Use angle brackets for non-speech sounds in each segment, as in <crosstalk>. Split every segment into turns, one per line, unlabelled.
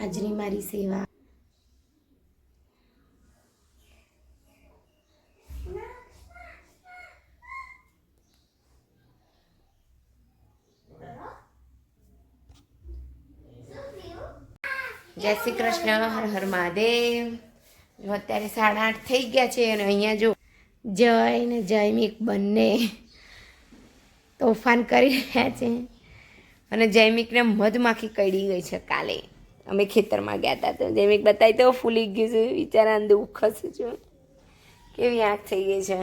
આજની મારી સેવા. જય શ્રી કૃષ્ણ, હર હર મહાદેવ. જો અત્યારે સાડા આઠ થઈ ગયા છે અને અહીંયા જો જય ને જયમિક બંને તોફાન કરી રહ્યા છે. અને જયમિકને મધમાખી કડી ગઈ છે કાલે. અમે ખેતરમાં ગયા હતા તો જેમ એક બતાવી તો ફૂલી ગયું છે બિચારા અંદર ઉખસ છું કેવી આંખ થઈ ગઈ છે.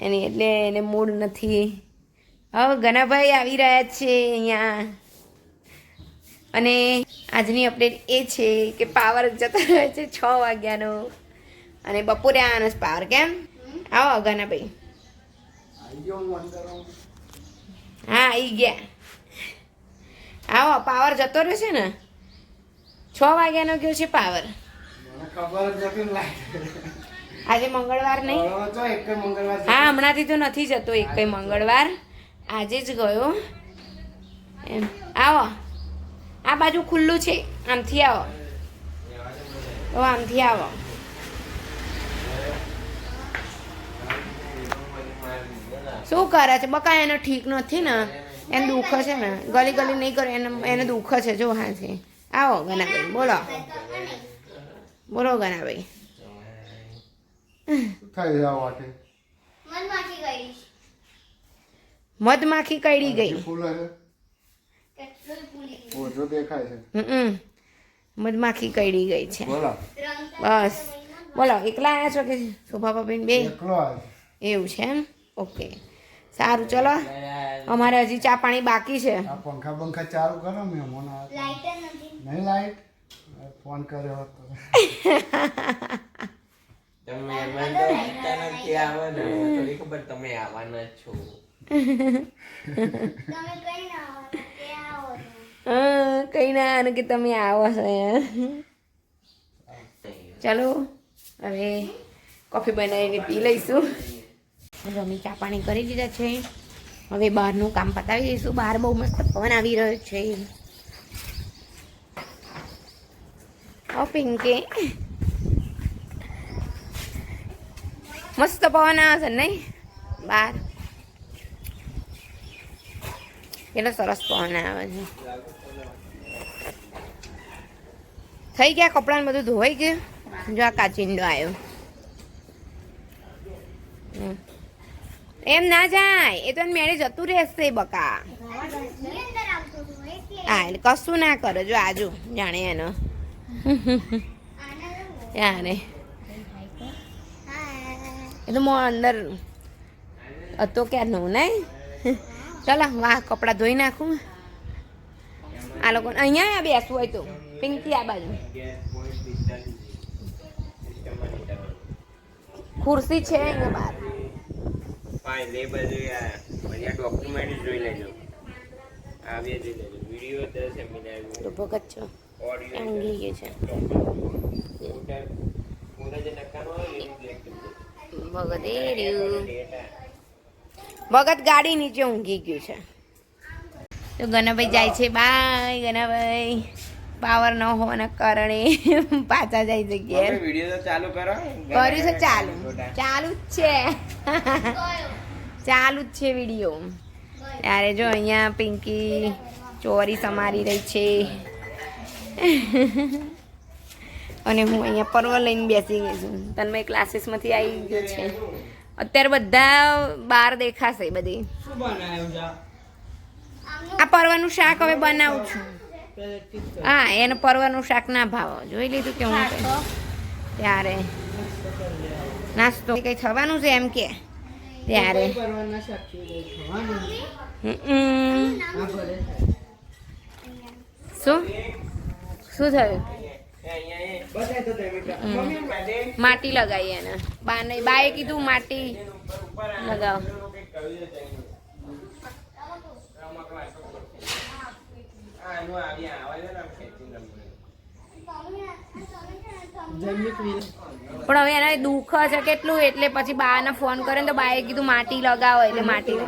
એની એટલે એને મૂડ નથી. હવે ગનાભાઈ આવી રહ્યા છે અહીંયા. અને આજની અપડેટ એ છે કે પાવર જતો રહે છે છ વાગ્યાનો. અને બપોરે છે પાવર કેમ? આવો ઘનાભાઈ હા આવી ગયા. આવો, પાવર જતો રહેશે ને? છ વાગ્યાનો ગયો છે પાવર. આજે મંગળવાર નહીં? હા હમણાંથી તો નથી જતો એક કઈ મંગળવાર. આજે જ ગયો. એમ. આવો. આ બાજુ ખુલ્લું છે. આમથી આવો. તો આમથી આવો. શું કરે છે? બકા એનો ઠીક નથી ને? એને દુઃખ છે ને? ગલી ગલી નહીં કરે એને એને દુઃખ છે. જો હા છે આવો ગનાભાઈ બોલો બોલો ગનાભાઈ મધમાખી કઈડી ગઈ મધમાખી કઈડી ગઈ છે બસ બોલો એકલા આવ્યા છો કે શોભા ભાભીને બે એવું છે એમ ઓકે સારું ચલો અમારે હજી ચા પાણી બાકી છે.
આ પંખા પંખા ચાલુ કરો મે આવે
લાઈટ નથી.
નહીં લાઈટ ફોન કર્યો હતો.
તમે મહેમાન તો અચાનકથી આવે ને થોડી ખબર તમે આવવાના છો.
તમે કઈ ના આવો કે આવો
હા કઈ ના અને કે તમે આવો છો ચાલો હવે કોફી બનાવીને પી લઈશું. અમે ચા પાણી કરી દીધા છે. હવે બહારનું કામ પતાવી દઈશું. બહાર બહુ મસ્ત પવન આવી રહ્યો છે. પિંકે. મસ્ત પવન આવે છે નહીં? બહાર. કેટલો સરસ પવન આવે છે. થઈ ગયા કપડાને બધું ધોવાઈ ગયું? જો આ કાચિંડો આવ્યો હમ. એમ ના જાય. એ તો મેળે જતું રહેશે બકા. હા, એટલે કશું ના કરો. જો આજુ, જાણે એનો.
ત્યારે
એ તો મો અંદર હતો ક્યારનું, નહીં? ચાલો વાહ કપડાં ધોઈ નાખું. આ લોકો અહીંયા બેસવું હોય તો. પિંકી આ બાજુ. ખુરશી છે અહીંયા બહાર.
ફાઇલ એ બધું પછી આ ડોક્યુમેન્ટ જોઈ લેજો. આ બે જોઈ લેજો વીડિયો દસ
તો ભગત છો.
ઓડિયો
ગઈ છે. ભગત ગાડી નીચે ઊંઘી ગયું છે. તો ગનાભાઈ જાય છે. બાય ગનાભાઈ. પાવર ન હોવાના કારણે <laughs> પાછા જાય છે ઘેર
મમ્મી તો ચાલુ કરો.
કર્યું છે ચાલુ. ચાલુ જ છે. ચાલુ જ છે વીડિયો ત્યારે જો અહીંયા પિંકી ચોરી સમારી રહી છે. અને હું અહીંયા પર્વ લઈને બેસી ગઈ છું. તન્મય ક્લાસીસમાંથી આવી ગયો છે. અત્યારે બધા બહાર દેખાશે બધી. આ પરવાનું શાક હવે બનાવું છું. હા એને પરવાનું શાક ના ભાવ. જોઈ લીધું કે હું ત્યારે નાસ્તો કઈ થવાનું છે એમ કે? ત્યારે. શું? શું થયું? માટી લગાવી એને. બા નહીં બાએ કીધું માટી લગાવ
આનું આવી આવે છે ને આમ ખેંચી નંબર
તમે આ તમે છે ને
પણ હવે એને દુઃખ છે કેટલું? એટલે પછી બાને ફોન કરે ને તો બાએ કીધું માટી લગાવો એટલે માટી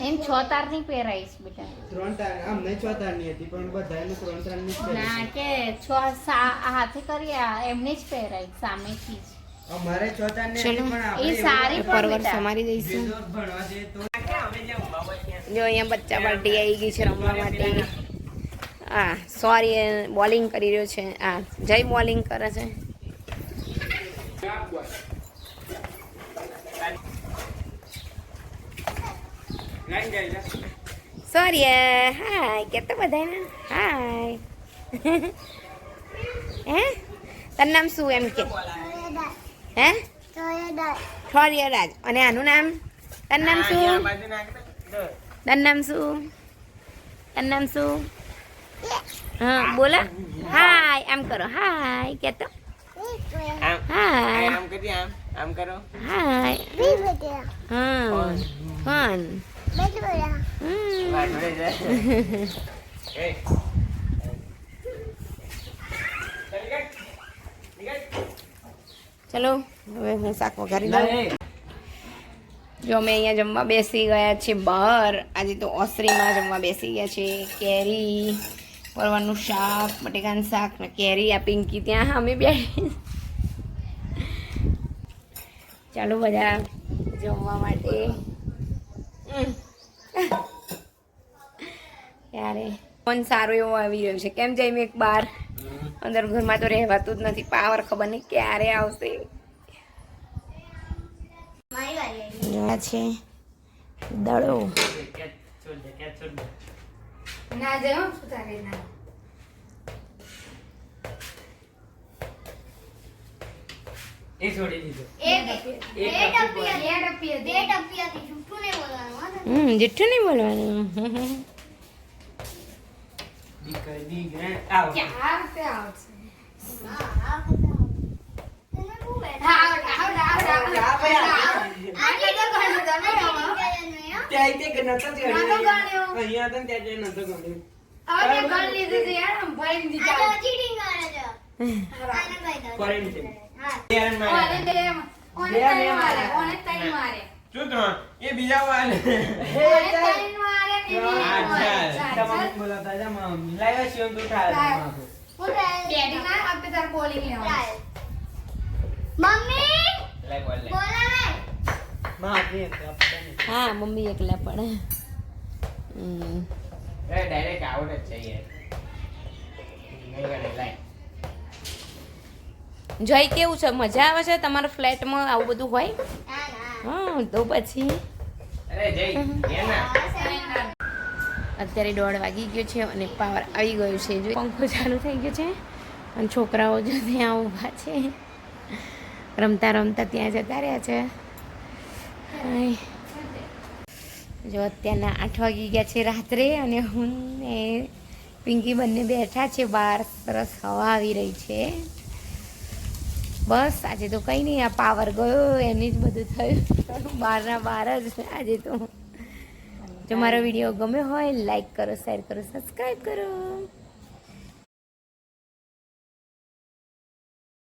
એમ છ તારની પહેરાઈશ બેટા.
ત્રણ તાર આમ નહીં છ તારની હતી પણ બધાનું ત્રણ તારની ના
કે છ સા- હાથે કરી એમને જ પહેરાઈ સામેથી જ.
અમારે
એ સારી
પરવર સમારી દઈશું
જો
અહીંયા બચ્ચા પાર્ટી આવી ગઈ છે રમવા માટે. હા સોરી બોલિંગ કરી રહ્યો છે. હા જય બોલિંગ કરે છે. સોરી હાય કેતો બધાને હાય <laughs> હે? તારું નામ શું એમ કે? હે રાજ અને આનું નામ તારું નામ
આ
શું
બાજુ નાખ ને. જો.
તારું નામ શું તારું નામ શું હા બોલો હાય આમ કરો હાય કેતો
આમ
હાય
આમ કરી આમ આમ કરો
હાય હા ફન
વાંઢોળે જાય એ. ચાલ નીકળ. નીકળ.
ચલો હવે હું શાક વઘારી દઉં જો અમે અહીંયા જમવા બેસી ગયા છીએ બહાર. આજે તો ઓસરીમાં જમવા બેસી ગયા છે કેરી પરવાનું શાક બટેકાનું શાક ને કેરી આ પિંકી ત્યાં અમે બેઠી ચાલો બધા જમવા માટે. ત્યારે ફોન સારો એવો આવી રહ્યો છે. કેમ જઈએ એક બાર? અંદર ઘરમાં તો રહેવાતું જ નથી. પાવર ખબર નહીં ક્યારે આવશે. આ છે દડો. ના જયો સુતારે ના
એ છોડી દીધો.
એક- બે ટપી હતી. બે ટપી હતી. જૂઠું નહીં બોલવાનું, હો
હમ જેઠું નહીં બોલવાનું.
દીકરા દીકરા આવો
હા, આ વખતે આવો. તમે બહુ બેઠા. આજે તો ઘણું તમે રમો.
ત્યાં તે કે નતો જ
નતો ગણ્યો.
અહીંયા ત્યાં ગણ્યો
આજે તો cheating કરે છે. આને કહી દો.
ફરીને છે.
હા.
ધ્યાન મારે. શું ત્રણ એ બીજા વાર
તમારે બોલાતા જા મમ્મી. લાવ્યા છીએ તું ઠાર
હું. મમ્મી
એકલા પડે.
જય ડાયરેક્ટ જ છે યાર.
કેવું છે? મજા આવે છે? તમારા ફ્લેટમાં આવું બધું હોય? હા તો પછી. અત્યારે દોઢ વાગી ગયો છે અને પાવર આવી ગયો છે. જો પંખો ચાલુ થઈ ગયો છે અને છોકરાઓ જો ત્યાં ઊભા છે. રમતા રમતા ત્યાં જતા રહ્યા છે. જો અત્યારના આઠ વાગી ગયા છે રાત્રે અને હું ને પિંકી બંને બેઠા છે બહાર. સરસ હવા આવી રહી છે. બસ આજે તો કંઈ નહીં આ પાવર ગયો એની જ બધું થયું. બહારના બહાર જ આજે તો. જો મારો વીડિયો ગમ્યો હોય લાઈક કરો શેર કરો સબસ્ક્રાઈબ કરો.